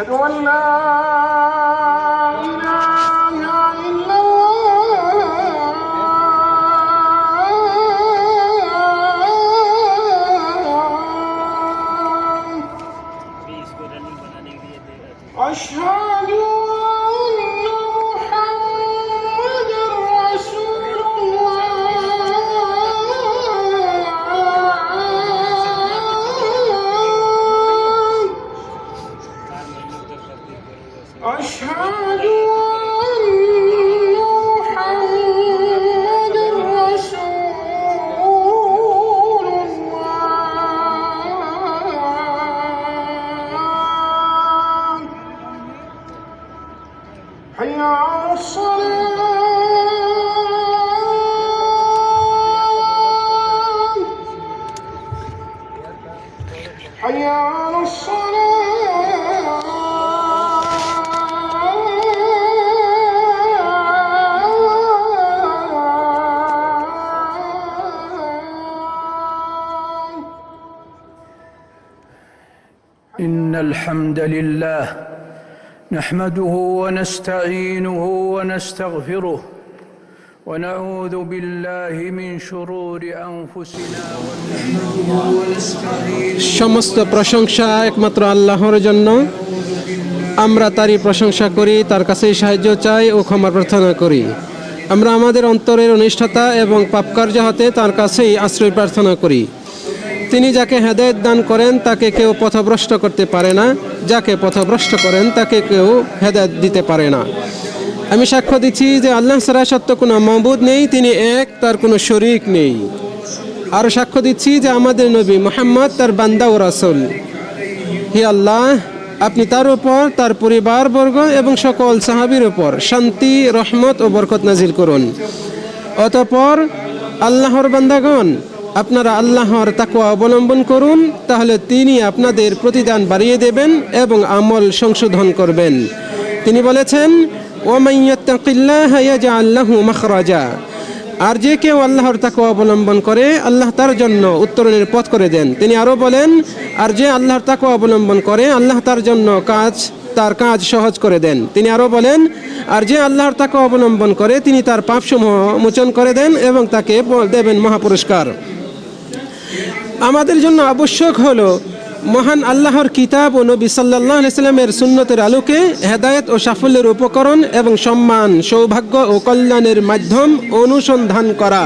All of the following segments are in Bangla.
أشهد أن لا حي على الصلاة. إن الحمد لله نحمده ونستعينه ونستغفره ونعوذ بالله من شرور أنفسنا ونحمده ونستعينه সমস্ত প্রশংসা একমাত্র আল্লাহর জন্য আমরা তারই প্রশংসা করি তার কাছেই সাহায্য চাই ও ক্ষমা প্রার্থনা করি আমরা আমাদের অন্তরের অনিষ্ঠতা এবং পাপকার্য হতে তার কাছেই আশ্রয় প্রার্থনা করি তিনি যাকে হেদায়ত দান করেন তাকে কেউ পথভ্রষ্ট করতে পারে না যাকে পথভ্রষ্ট করেন তাকে কেউ হেদায়ত দিতে পারে না আমি সাক্ষ্য দিচ্ছি যে আল্লাহ ছাড়া সত্য কোনো মহবুদ নেই, তিনি এক, তার কোনো শরিক নেই। আরও সাক্ষ্য দিচ্ছি যে আমাদের নবী মোহাম্মদ, তার বান্দা ও রাসুল। হে আল্লাহ, আপনি তার উপর, তার পরিবারবর্গ এবং সকল সাহাবির উপর শান্তি, রহমত ও বরকত নাজির করুন। অতপর আল্লাহর বান্দাগণ, আপনারা আল্লাহর তাকুয়া অবলম্বন করুন, তাহলে তিনি আপনাদের প্রতিদান বাড়িয়ে দেবেন এবং আমল সংশোধন করবেন। তিনি বলেছেন ওমাইয়াত্তাকিল্লাহ ইয়াজআল লাহু মাখরাজা। আর যে কেউ আল্লাহর তাকে অবলম্বন করে, আল্লাহ তার জন্য উত্তরণের পথ করে দেন। তিনি আরও বলেন, আর যে আল্লাহর তাকে অবলম্বন করে, আল্লাহ তার জন্য কাজ, তার কাজ সহজ করে দেন। তিনি আরও বলেন, আর যে আল্লাহর তাকে অবলম্বন করে, তিনি তার পাপসমূহ মোচন করে দেন এবং তাকে দেবেন মহাপুরস্কার। আমাদের জন্য আবশ্যক হলো মহান আল্লাহর কিতাব ও নবী সাল্লাহ ইসলামের সুন্নতের আলোকে হেদায়েত ও সাফল্যের উপকরণ এবং সম্মান, সৌভাগ্য ও কল্যাণের মাধ্যম অনুসন্ধান করা।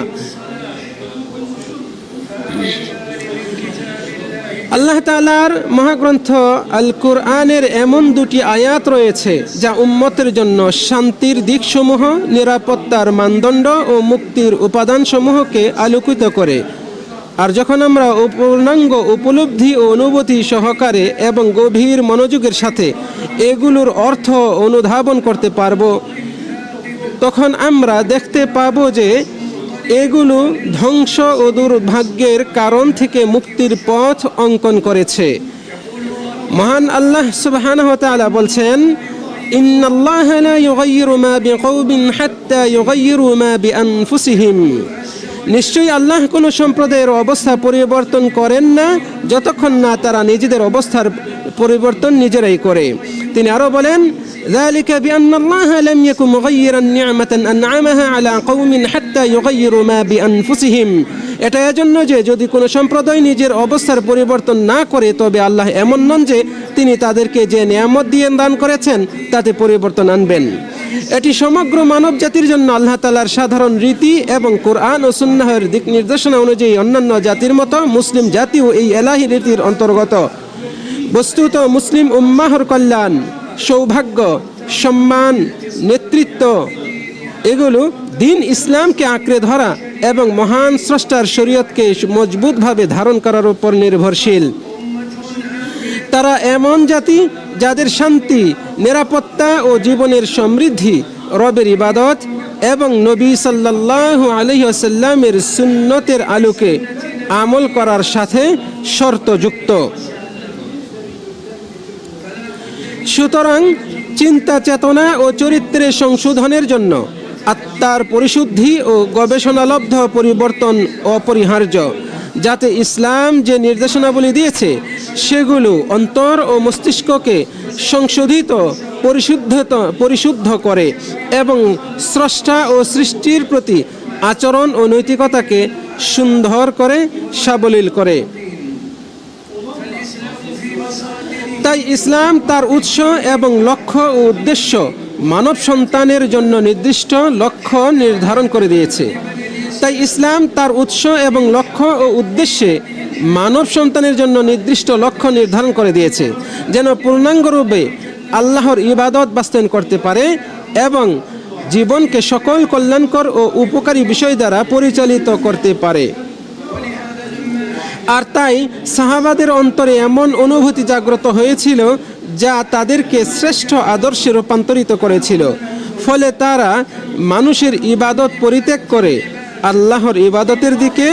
আল্লাহ তালার মহাগ্রন্থ আল কুরআনের এমন দুটি আয়াত রয়েছে যা উম্মতের জন্য শান্তির দিকসমূহ, নিরাপত্তার মানদণ্ড ও মুক্তির উপাদানসমূহকে আলোকিত করে। আর যখন আমরা পূর্ণাঙ্গ উপলব্ধি ও অনুভূতি সহকারে এবং গভীর মনোযোগের সাথে এগুলোর অর্থ অনুধাবন করতে পারব, তখন আমরা দেখতে পাব যে এগুলো ধ্বংস ও দুর্ভাগ্যের কারণ থেকে মুক্তির পথ অঙ্কন করেছে। মহান আল্লাহ সুবহানাহু ওয়া বলছেন, ইন্নাল্লাহ নিশ্চয়ই আল্লাহ কোনো সম্প্রদায়ের অবস্থা পরিবর্তন করেন না যতক্ষণ না তারা নিজেদের অবস্থার পরিবর্তন নিজেরাই করে তিনি আরও বলেন ذلك بأن الله لم يكن مغيرا نعمة أنعمها على قوم حتى يغيروا ما بأنفسهم এটা এজন্য যে যদি কোনো সম্প্রদায় নিজের অবস্থার পরিবর্তন না করে তবে আল্লাহ এমন নন যে তিনি তাদেরকে যে নিয়ামত দিয়ে দান করেছেন তাতে পরিবর্তন আনবেন এটি সমগ্র মানব জাতির জন্য আল্লাহ তালার সাধারণ রীতি এবং কোরআন ও সুন্নাহের দিক নির্দেশনা অনুযায়ী অন্যান্য জাতির মতো মুসলিম জাতিও এই এলাহি রীতির অন্তর্গত। বস্তুত মুসলিম উম্মাহর কল্যাণ, সৌভাগ্য, সম্মান, নেতৃত্ব, এগুলো দিন ইসলামকে আঁকড়ে ধরা এবং মহান স্রষ্টার শরীয়তকে মজবুতভাবে ধারণ করার উপর নির্ভরশীল। তারা এমন জাতি যাদের শান্তি, নিরাপত্তা ও জীবনের সমৃদ্ধি, রবের ইবাদত এবং নবী সাল্লাল্লাহু আলাইহি আসাল্লামের সুন্নতের আলোকে আমল করার সাথে শর্তযুক্ত। সুতরাং চিন্তা, চেতনা ও চরিত্রের সংশোধনের জন্য আত্মার পরিশুদ্ধি ও গবেষণালব্ধ পরিবর্তন অপরিহার্য। যাতে ইসলাম যে নির্দেশনাবলী দিয়েছে, সেগুলো অন্তর ও মস্তিষ্ককে সংশোধিত পরিশুদ্ধত পরিশুদ্ধ করে এবং স্রষ্টা ও সৃষ্টির প্রতি আচরণ ও নৈতিকতাকে সুন্দর করে সাবলীল করে। তাই ইসলাম তার উৎস এবং লক্ষ্য ও উদ্দেশ্য মানব সন্তানের জন্য নির্দিষ্ট লক্ষ্য নির্ধারণ করে দিয়েছে। তাই ইসলাম তার উৎস এবং লক্ষ্য ও উদ্দেশ্যে মানব সন্তানের জন্য নির্দিষ্ট লক্ষ্য নির্ধারণ করে দিয়েছে, যেন পূর্ণাঙ্গরূপে আল্লাহর ইবাদত বাস্তবায়ন করতে পারে এবং জীবনকে সকল কল্যাণকর ও উপকারী বিষয় দ্বারা পরিচালিত করতে পারে। আর তাই সাহাবাদের অন্তরে এমন অনুভূতি জাগ্রত হয়েছিল, যা তাদেরকে শ্রেষ্ঠ আদর্শে রূপান্তরিত করেছিল। ফলে তারা মানুষের ইবাদত পরিত্যাগ করে আল্লাহর ইবাদতের দিকে,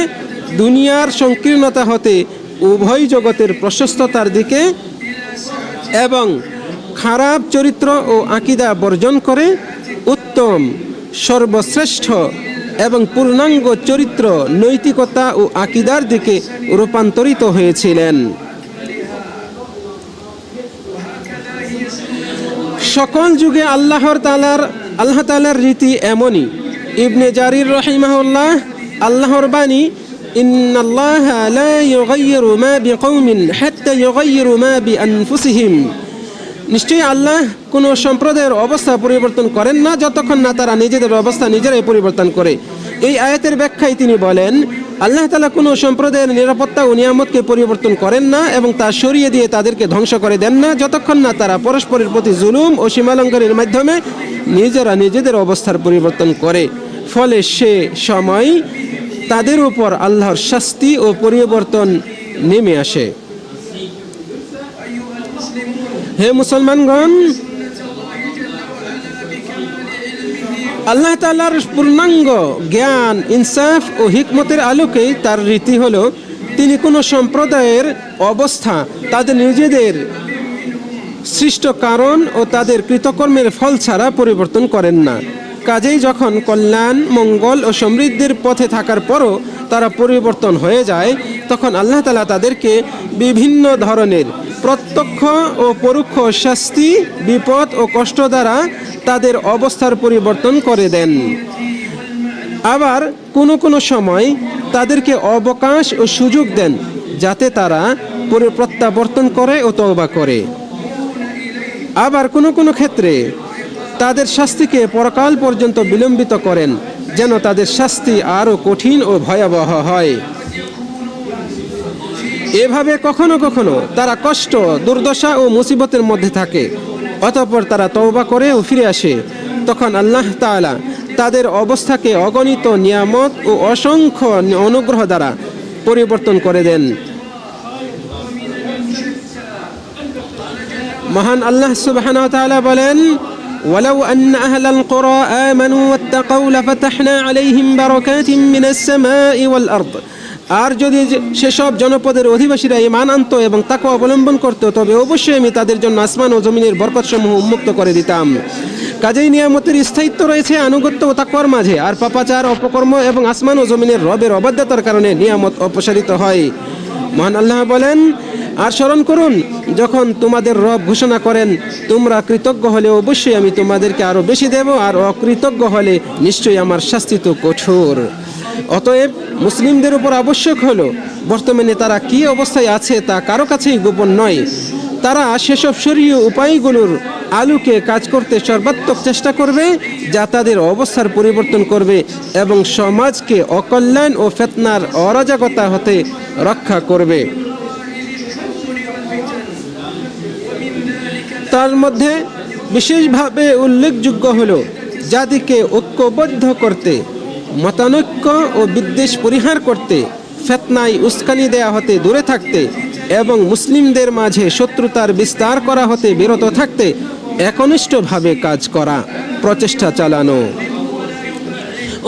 দুনিয়ার সংকীর্ণতা হতে উভয় জগতের প্রশস্ততার দিকে এবং খারাপ চরিত্র ও আকিদা বর্জন করে উত্তম, সর্বশ্রেষ্ঠ এবং পূর্ণাঙ্গ চরিত্র, নৈতিকতা ও আকিদার দিকে রূপান্তরিত হয়েছিলেন। সকল যুগে আল্লাহর তালার, আল্লাহ তালার রীতি এমনই। ইবনে জারির রহিমাহুল্লাহ আল্লাহর বাণী إن الله لا يغير ما بقوم حتى يغيروا ما بأنفسهم নিশ্চয়ই আল্লাহ কোনো সম্প্রদায়ের অবস্থা পরিবর্তন করেন না যতক্ষণ না তারা নিজেদের অবস্থা নিজেরাই পরিবর্তন করে এই আয়াতের ব্যাখ্যায় তিনি বলেন আল্লাহ তালা কোনো সম্প্রদায়ের নিরাপত্তা ও নিয়ামতকে পরিবর্তন করেন না এবং তা সরিয়ে দিয়ে তাদেরকে ধ্বংস করে দেন না যতক্ষণ না তারা পরস্পরের প্রতি জুলুম ও সীমালঙ্ঘনের মাধ্যমে নিজেরা নিজেদের অবস্থার পরিবর্তন করে ফলে সে সময় তাদের উপর আল্লাহর শাস্তি ও পরিবর্তন নেমে আসে। হে মুসলমানগণ, আল্লাহ তালার পূর্ণাঙ্গ জ্ঞান, ইনসাফ ও হিকমতের আলোকেই তার রীতি হলো, তিনি কোনো সম্প্রদায়ের অবস্থা, তাদের নিজেদের সৃষ্ট কারণ ও তাদের কৃতকর্মের ফল ছাড়া পরিবর্তন করেন না। কাজেই যখন কল্যাণ, মঙ্গল ও সমৃদ্ধির পথে থাকার পরও তারা পরিবর্তন হয়ে যায়, তখন আল্লাহ তালা তাদেরকে বিভিন্ন ধরনের প্রত্যক্ষ ও পরোক্ষ শাস্তি, বিপদ ও কষ্ট দ্বারা তাদের অবস্থার পরিবর্তন করে দেন। আবার কোনো কোনো সময় তাদেরকে অবকাশ ও সুযোগ দেন, যাতে তারা পরে, প্রত্যাবর্তন করে ও তওবা করে। আবার কোনো কোনো ক্ষেত্রে তাদের শাস্তিকে পরকাল পর্যন্ত বিলম্বিত করেন, যেন তাদের শাস্তি আরও কঠিন ও ভয়াবহ হয়। এভাবে কখনো কখনো তারা কষ্ট, দুর্দশা ও মুসিবতের মধ্যে থাকে। অতঃপর তারা তওবা করে ও ফিরে আসে। তখন আল্লাহ তাআলা তাদের অবস্থাকে অগণিত নিয়ামত ও অসংখ্য অনুগ্রহ দ্বারা পরিবর্তন করে দেন। মহান আল্লাহ ওয়া বলেন ولو أن أهل القرى آمنوا واتقوا لفتحنا عليهم بركات من السماء والأرض আর যদি যে- সেসব জনপদের অধিবাসীরা ইমান আনত এবং তাকে অবলম্বন করত তবে অবশ্যই আমি তাদের জন্য আসমান ও জমিনের বরকতসমূহ উন্মুক্ত করে দিতাম কাজেই নিয়ামতের স্থায়িত্ব রয়েছে আনুগত্য ও তাকওয়ার মাঝে আর পাপাচার অপকর্ম এবং আসমান ও জমিনের রবের অবাধ্যতার কারণে নিয়ামত অপসারিত হয় মহান আল্লাহ বলেন আর স্মরণ করুন, যখন তোমাদের রব ঘোষণা করেন, তোমরা কৃতজ্ঞ হলে অবশ্যই আমি তোমাদেরকে আরও বেশি দেব, আর অকৃতজ্ঞ হলে নিশ্চয়ই আমার শাস্তি তো কঠোর। অতএব মুসলিমদের উপর আবশ্যক হলো, বর্তমানে তারা কি অবস্থায় আছে তা কারও কাছেই গোপন নয়। তারা সেসব শরীয় উপায়গুলোর আলুকে কাজ করতে সর্বাত্মক চেষ্টা করবে, যা তাদের অবস্থার পরিবর্তন করবে এবং সমাজকে অকল্যাণ ও ফেতনার অরাজকতা হতে রক্ষা করবে। তার মধ্যে বিশেষভাবে উল্লেখযোগ্য হল জাতিকে ঐক্যবদ্ধ করতে, মতানৈক্য ও বিদ্বেষ পরিহার করতে, ফেতনায় উস্কানি দেয়া হতে দূরে থাকতে এবং মুসলিমদের মাঝে শত্রুতার বিস্তার করা হতে বিরত থাকতে একনিষ্ঠভাবে কাজ করা, প্রচেষ্টা চালানো।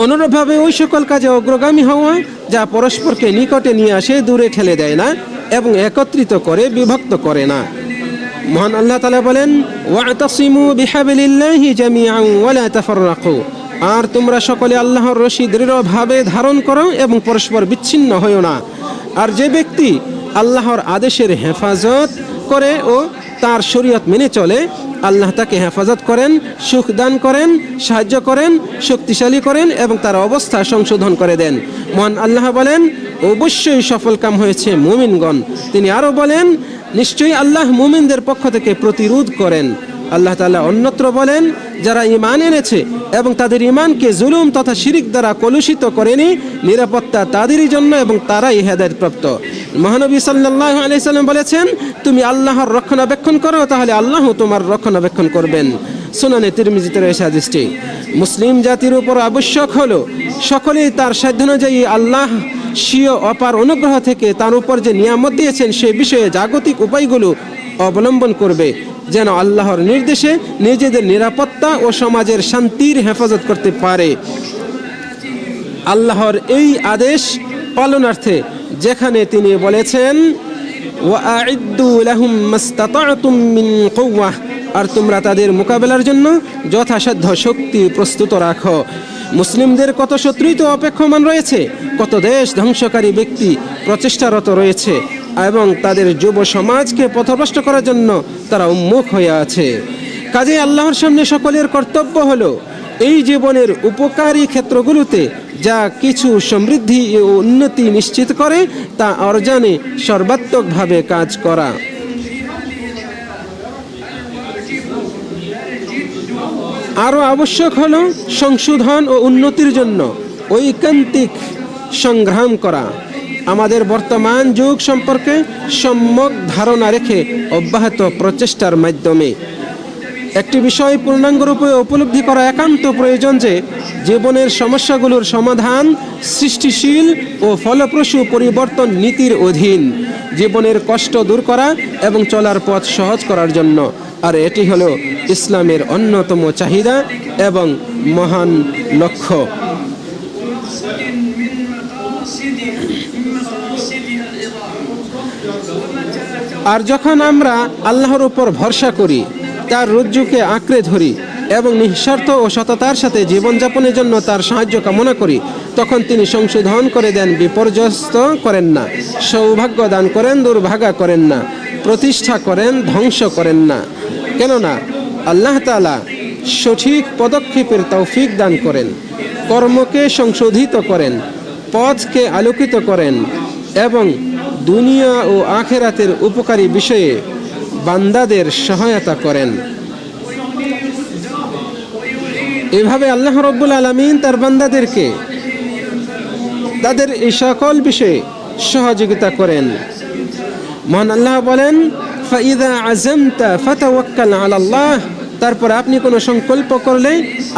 অনুরূপভাবে ওই সকল কাজে অগ্রগামী হওয়া যা পরস্পরকে নিকটে নিয়ে আসে, দূরে ঠেলে দেয় না এবং একত্রিত করে, বিভক্ত করে না। মহান আল্লাহ তালা বলেন আর তোমরা সকলে আল্লাহর রশি দৃঢ়ভাবে ধারণ করো এবং পরস্পর বিচ্ছিন্ন হইও না। আর যে ব্যক্তি আল্লাহর আদেশের হেফাজত করে ও তার শরীয়ত মেনে চলে, আল্লাহ তাকে হেফাজত করেন, সুখ দান করেন, সাহায্য করেন, শক্তিশালী করেন এবং তার অবস্থা সংশোধন করে দেন। মহান আল্লাহ বলেন, অবশ্যই সফল কাম হয়েছে মুমিনগণ। তিনি আরও বলেন নিশ্চয়ই আল্লাহ মুমিনদের পক্ষ থেকে প্রতিরোধ করেন। আল্লাহ তাআলা অন্যত্র বলেন, যারা ইমান এনেছে এবং তাদের ইমানকে জুলুম তথা শিরিক দ্বারা কলুষিত করেনি, নিরাপত্তা তাদেরই জন্য এবং তারাই হেদায়তপ্রাপ্ত। মহানবী সাল্লাহ আলাইসাল্লাম বলেছেন, তুমি আল্লাহর রক্ষণাবেক্ষণ করো, তাহলে আল্লাহ তোমার রক্ষণাবেক্ষণ করবেন। সুনানে তিরমিজিতে রয়েছে হাদিসটি। মুসলিম জাতির উপর আবশ্যক হলো, সকলেই তার সাধ্যানুযায়ী আল্লাহ স্বীয় অপার অনুগ্রহ থেকে তার উপর যে নিয়ামত দিয়েছেন সে বিষয়ে জাগতিক উপায়গুলো অবলম্বন করবে, যেন আল্লাহর নির্দেশে নিজেদের নিরাপত্তা ও সমাজের শান্তির হেফাজত করতে পারে। আল্লাহর এই আদেশ পালনার্থে যেখানে তিনি বলেছেন আর তোমরা তাদের মোকাবেলার জন্য যথাসাধ্য শক্তি প্রস্তুত রাখো। মুসলিমদের কত শত্রুই তো অপেক্ষমান রয়েছে? কত দেশ ধ্বংসকারী ব্যক্তি প্রচেষ্টারত রয়েছে এবং তাদের যুব সমাজকে পথভ্রষ্ট করার জন্য তারা উন্মুখ হয়ে আছে। কাজে আল্লাহর সামনে সকলের কর্তব্য হলো এই জীবনের উপকারী ক্ষেত্রগুলোতে যা কিছু সমৃদ্ধি ও উন্নতি নিশ্চিত করে তা অর্জনে সর্বাত্মকভাবে কাজ করা। আরও আবশ্যক হল সংশোধন ও উন্নতির জন্য ঐকান্তিক সংগ্রাম করা। আমাদের বর্তমান যুগ সম্পর্কে সম্যক ধারণা রেখে অব্যাহত প্রচেষ্টার মাধ্যমে একটি বিষয় পূর্ণাঙ্গরূপে উপলব্ধি করা একান্ত প্রয়োজন যে জীবনের সমস্যাগুলোর সমাধান সৃষ্টিশীল ও ফলপ্রসূ পরিবর্তন নীতির অধীন। জীবনের কষ্ট দূর করা এবং চলার পথ সহজ করার জন্য। আর এটি হলো ইসলামের অন্যতম চাহিদা এবং মহান লক্ষ্য। আর যখন আমরা আল্লাহর উপর ভরসা করি তার রজ্জুকে আঁকড়ে ধরি এবং নিঃস্বার্থ ও সততার সাথে জীবনযাপনের জন্য তার সাহায্য কামনা করি, তখন তিনি সংশোধন করে দেন, বিপর্যস্ত করেন না, সৌভাগ্য দান করেন, দুর্ভাগা করেন না, প্রতিষ্ঠা করেন, ধ্বংস করেন না। কেননা, আল্লাহ তালা সঠিক পদক্ষেপের তৌফিক দান করেন, কর্মকে সংশোধিত করেন, পথকে আলোকিত করেন এবং দুনিয়া ও আখেরাতের উপকারী বিষয়ে বান্দাদের সহায়তা করেন। এভাবে আল্লাহ রব্বুল আলমিন তার বান্দাদেরকে তাদের এই সকল বিষয়ে সহযোগিতা করেন। মহান আল্লাহ বলেন, ফাইদা তারপর আপনি কোনো সংকল্প করলে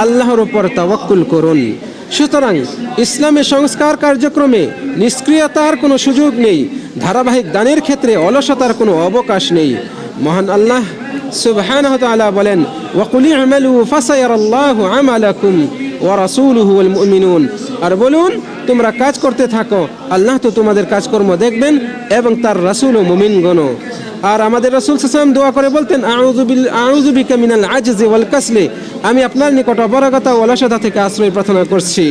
আল্লাহর উপর তাওয়াক্কুল করুন। সুতরাং ইসলামে সংস্কার কার্যক্রমে নিষ্ক্রিয়তার কোনো সুযোগ নেই, ধারাবাহিক দানের ক্ষেত্রে অলসতার কোনো অবকাশ নেই। মহান আল্লাহ সুবহানাহু ওয়া তাআলা বলেন, ওয়াকুল ইমালু ফাসায়ারাল্লাহু আমালাকুম ওয়া রাসূলুহু ওয়াল মুমিনুন। আর বলুন, তোমরা কাজ করতে থাকো, আল্লাহ তো তোমাদের কাজকর্ম দেখবেন এবং তার রাসূল ও মুমিনগণও আর আমাদের রাসূল সাল্লাল্লাহু দোয়া করে বলতেন, আউযু বিল, আউযু বিকা মিনাল আজজি ওয়াল কাসলি। আমি আপনার নিকট অপরাগতা ও অলসতা থেকে আশ্রয় প্রার্থনা করছি।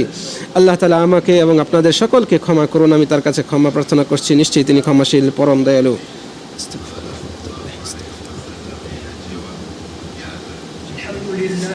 আল্লাহ তাআলা আমাকে এবং আপনাদের সকলকে ক্ষমা করুন, আমি তার কাছে ক্ষমা প্রার্থনা করছি। নিশ্চয়ই তিনি ক্ষমাশীল, পরম দয়ালু।